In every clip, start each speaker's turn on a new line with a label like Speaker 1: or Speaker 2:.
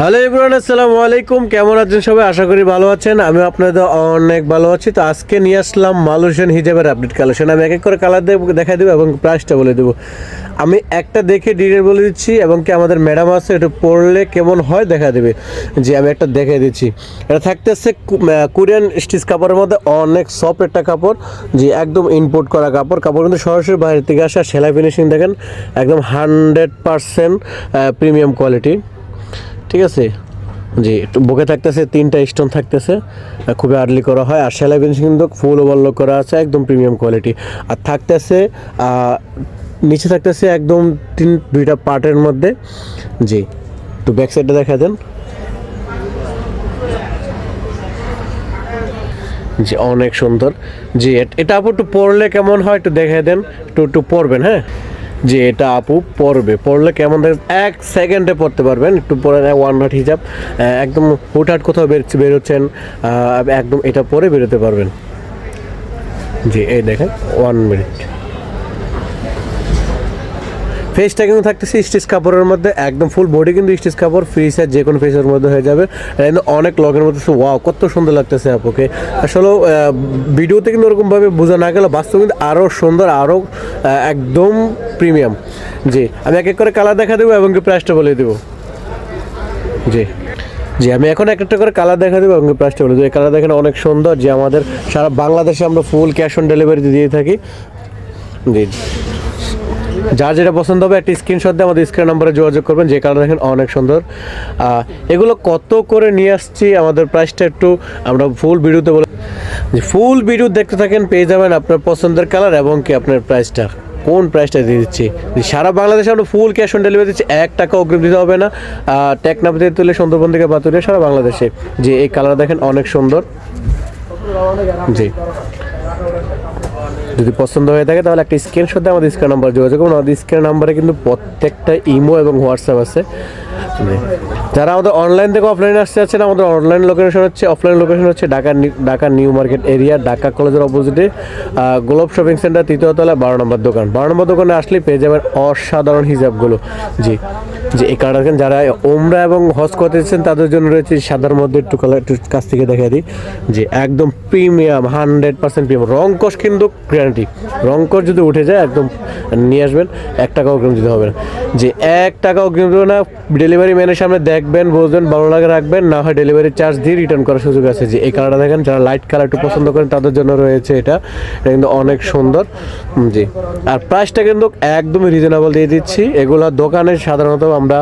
Speaker 1: Hello Ibran আসসালামু আলাইকুম। কেমন আছেন সবাই? আশা করি ভালো আছেন। আমি আপনাদের অনেক ভালো আছি। তো আজকে নিয়ে আসলাম মালয়েশিয়ান হিজাবের আপডেট কালেকশন আমি এক এক করে কালার দেখা দেবো এবং প্রাইসটা বলে দেবো। আমি একটা দেখে ডিটেল বলে দিচ্ছি এবং কি আমাদের ম্যাডাম আছে এটা পড়লে কেমন হয় দেখা দেবে। যে আমি একটা দেখে দিচ্ছি। এটা থাকতেছে কোরিয়ান স্টিচ কাপড়ের মধ্যে অনেক সফট একটা কাপড়। যে একদম ইম্পোর্ট করা কাপড়। কাপড় কিন্তু সরাসরি বাইরে থেকে আসা সেলাই ফিনিশিং দেখেন, একদম হান্ড্রেড পারসেন্ট প্রিমিয়াম কোয়ালিটি ঠিক আছে? জি, একটু বুকে থাকতেছে, তিনটা স্টোন থাকতেছে খুবই আর্লি করা হয়। আর সেলাই ফিনিশিং কিন্তু ফুল ওভারলক করা আছে, একদম প্রিমিয়াম কোয়ালিটি আর থাকতেছে নিচে থাকতেছে একদম তিন, দুইটা পার্টের মধ্যে। জি, একটু ব্যাক সাইডটা দেখা দেন। জি, অনেক সুন্দর। জি, এট- আপু একটু পড়লে কেমন হয় একটু দেখে দেন। একটু একটু পড়বেন হ্যাঁ? জি এটা আপু পড়বে পড়লে কেমন দেখবেন এক সেকেন্ডে পড়তে পারবেন, একটু পরে ওয়ান নাট হিজাব একদম হুটহাট কোথাও বেরোচ্ছে বেরোচ্ছেন একদম এটা পরে বেরোতে পারবেন। জি, এই দেখেন ওয়ান মিনিট ফেসটা কিন্তু থাকতেছে স্টিচ কাপড়ের মধ্যে, একদম ফুল বডি কিন্তু স্টিচ কাপড় ফ্রি সাইজ যে কোনো ফেসের মধ্যে হয়ে যাবে। কিন্তু অনেক লগের মধ্যে ওয়াও কত সুন্দর লাগতেছে আপুকে। আসলে ভিডিওতে কিন্তু ওরকমভাবে বোঝা না গেলে বাস্তব কিন্তু আরও সুন্দর আরও একদম প্রিমিয়াম জি, আমি এক এক করে কালার দেখা দেবো এবং প্রাইসটা বলে দেবো। জি জি, আমি এখন এক একটা করে কালার দেখা দেবো এবং প্রাইসটা বলে দেবো। এই কালার দেখেন অনেক সুন্দর, যে আমাদের সারা বাংলাদেশে আমরা ফুল ক্যাশ অন ডেলিভারি দিয়ে থাকি। জি যার যেটা পছন্দ হবে, একটা স্ক্রিনশট দিয়ে আমাদের স্ক্রিন নাম্বারে যোগাযোগ করবেন। যে কালার দেখেন অনেক সুন্দর। এগুলো কত করে নিয়ে আসছি, আমাদের প্রাইসটা একটু আমরা ফুল ভিডিওতে বলে ফুল ভিডিও দেখতে থাকেন, পেয়ে যাবেন আপনার পছন্দের কালার এবং কি আপনার প্রাইসটা কোন প্রাইসটা দিয়ে দিচ্ছি? সারা বাংলাদেশে আমরা ফুল ক্যাশ অন ডেলিভারি দিচ্ছি, এক টাকা অগ্রিম দিতে হবে না। টেকনাফ দিয়ে তুলে সুন্দরবন থেকে বাতুলে সারা বাংলাদেশে। যে এই কালার দেখেন অনেক সুন্দর। জি। যদি পছন্দ হয়ে থাকে, তাহলে একটা স্ক্রিনশট আমাদের স্ক্রিন নাম্বার যোগাযোগ করুন আমাদের স্ক্রিন নাম্বারে কিন্তু প্রত্যেকটা ইমো এবং হোয়াটসঅ্যাপ আছে। যারা আমাদের অনলাইন থেকে অফলাইনে আসতে যাচ্ছেন, আমাদের অনলাইন লোকেশন হচ্ছে অফলাইন লোকেশন হচ্ছে Dhaka Dhaka new market area, Dhaka কলেজের অপোজিটে গ্লোব শপিং সেন্টার তৃতীয় তলা বারো নম্বর দোকান। বারো নম্বর দোকানে আসলেই পেয়ে যাবেন অসাধারণ হিসাবগুলো জি যে এই দেখেন, যারা ওমরা এবং হজ করতে তাদের জন্য রয়েছে সাদার মধ্যে একটু কালার একটু কাছ থেকে দেখা দিই। যে একদম প্রিমিয়াম হান্ড্রেড পার্সেন্ট প্রিমিয়াম রংকশ কিন্তু গ্যারান্টি রংকশ যদি উঠে যায়, একদম নিয়ে আসবেন, এক টাকা অগ্রিম দিতে হবে না। যে এক টাকা অগ্রিম দেবে না। ডেলিভারি ম্যানের সামনে দেখবেন, বুঝবেন, ভালো লাগে, রাখবেন, না হয় ডেলিভারি চার্জ দিয়ে রিটার্ন করার সুযোগ আছে যে এই কালারটা দেখেন, যারা লাইট কালার একটু পছন্দ করেন, তাদের জন্য রয়েছে এটা। এটা কিন্তু অনেক সুন্দর। জি। আর প্রাইসটা কিন্তু একদমই রিজনেবল দিয়ে দিচ্ছি। এগুলো দোকানে সাধারণত আমরা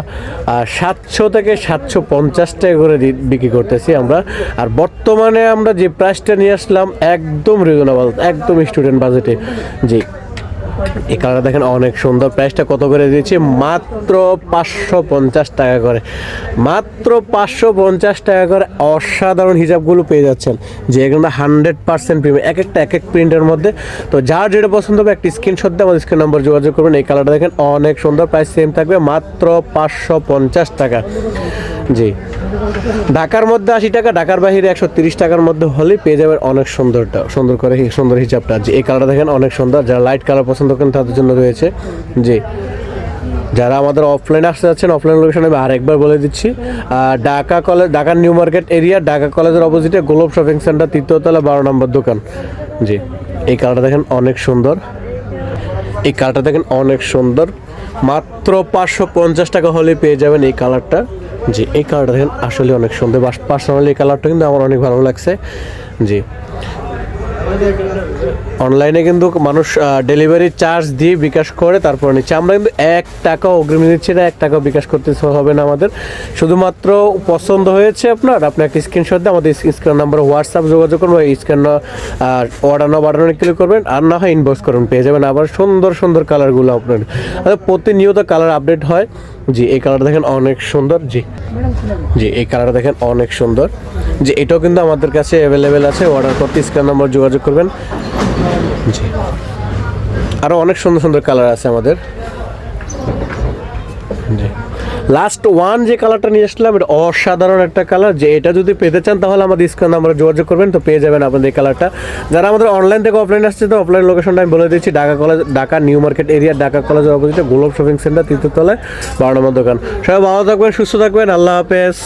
Speaker 1: সাতশো থেকে সাতশো পঞ্চাশ টাকা করে বিক্রি করতেছি আমরা। আর বর্তমানে আমরা যে প্রাইসটা নিয়ে আসলাম, একদম রিজনেবল একদম স্টুডেন্ট বাজেটে জি। এই কালারটা দেখেন, অনেক সুন্দর। প্রাইসটা কত করে দিয়েছি? মাত্র পাঁচশো পঞ্চাশ টাকা করে। মাত্র পাঁচশো পঞ্চাশ টাকা করে অসাধারণ হিসাবগুলো পেয়ে যাচ্ছেন। যে এগুলো হান্ড্রেড পার্সেন্ট প্রিমিয়াম। এক একটা, এক এক প্রিন্টের মধ্যে। তো যার যেটা পছন্দ হবে, একটা স্ক্রিনশট দিয়ে আমাদের স্ক্রিন নাম্বার যোগাযোগ করবেন। এই কালারটা দেখেন, অনেক সুন্দর। প্রাইস সেম থাকবে মাত্র পাঁচশো পঞ্চাশ টাকা। জি। ঢাকার মধ্যে আশি টাকা, ঢাকার বাইরে একশো তিরিশ টাকার মধ্যে হলে পেয়ে যাবেন অনেক সুন্দরটা, সুন্দর করে সুন্দর হিসাবটা। যে এই কালারটা দেখেন অনেক সুন্দর। যারা লাইট কালার পছন্দ করেন তাদের জন্য রয়েছে। জি। যারা আমাদের অফলাইনে আসতে যাচ্ছেন অফলাইন লোকেশন আমি আরেকবার বলে দিচ্ছি। Dhaka college Dhaka new market area Dhaka কলেজের অপোজিটে গ্লোব শপিং সেন্টার তৃতীয়তলা বারো নম্বর দোকান। জি, এই কালারটা দেখেন অনেক সুন্দর। এই কালারটা দেখেন অনেক সুন্দর। মাত্র পাঁচশো পঞ্চাশ টাকা হলে পেয়ে যাবেন এই কালারটা। জি, এই কালারটা দেখেন, আসলে অনেক সুন্দর। পার্সোনালি এই কালারটা কিন্তু আমার অনেক ভালো লাগছে। জি। অনলাইনে কিন্তু মানুষ ডেলিভারি চার্জ দিয়ে বিকাশ করে, তারপর নিচ্ছে। আমরা কিন্তু এক টাকা অগ্রিম দিচ্ছি না, এক টাকা বিকাশ করতে হবে না আমাদের। শুধুমাত্র পছন্দ হয়েছে আপনার, আপনি একটা স্ক্রিনশট দিয়ে আমাদের স্ক্রিন নাম্বার হোয়াটসঅ্যাপ যোগাযোগ করবেন স্ক্রিন অর্ডার না বাড়ানো ক্লিক করবেন, আর না হয় ইনবক্স করুন, পেয়ে যাবেন। আবার সুন্দর সুন্দর কালারগুলো আপনার। প্রতিনিয়ত কালার আপডেট হয়। জি, এই কালার দেখেন অনেক সুন্দর, জি। জি, এই কালার দেখেন অনেক সুন্দর। যে এটাও কিন্তু আমাদের কাছে অ্যাভেলেবেল আছে অর্ডার করতে স্ক্যান নাম্বার যোগাযোগ করবেন। জি। আরও অনেক সুন্দর সুন্দর কালার আছে আমাদের। জি। লাস্ট ওয়ান যে কালারটা নিয়ে আসলাম এটা অসাধারণ একটা কালার যে এটা যদি পেতে চান, তাহলে আমাদের স্ক্রিন আমরা যোগাযোগ করবেন, তো পেয়ে যাবেন আপনাদের এই কালারটা যারা আমাদের অনলাইন থেকে অফলাইন আসছে, তো অফলাইন লোকেশনটা আমি বলে দিচ্ছি, Dhaka college Dhaka new market area Dhaka কলেজের অপোজিটে গোলভ শপিং সেন্টার তৃতীয়তলায় বারো নম্বর দোকান। সবাই ভালো থাকবেন, সুস্থ থাকবেন, আল্লাহ হাফেজ।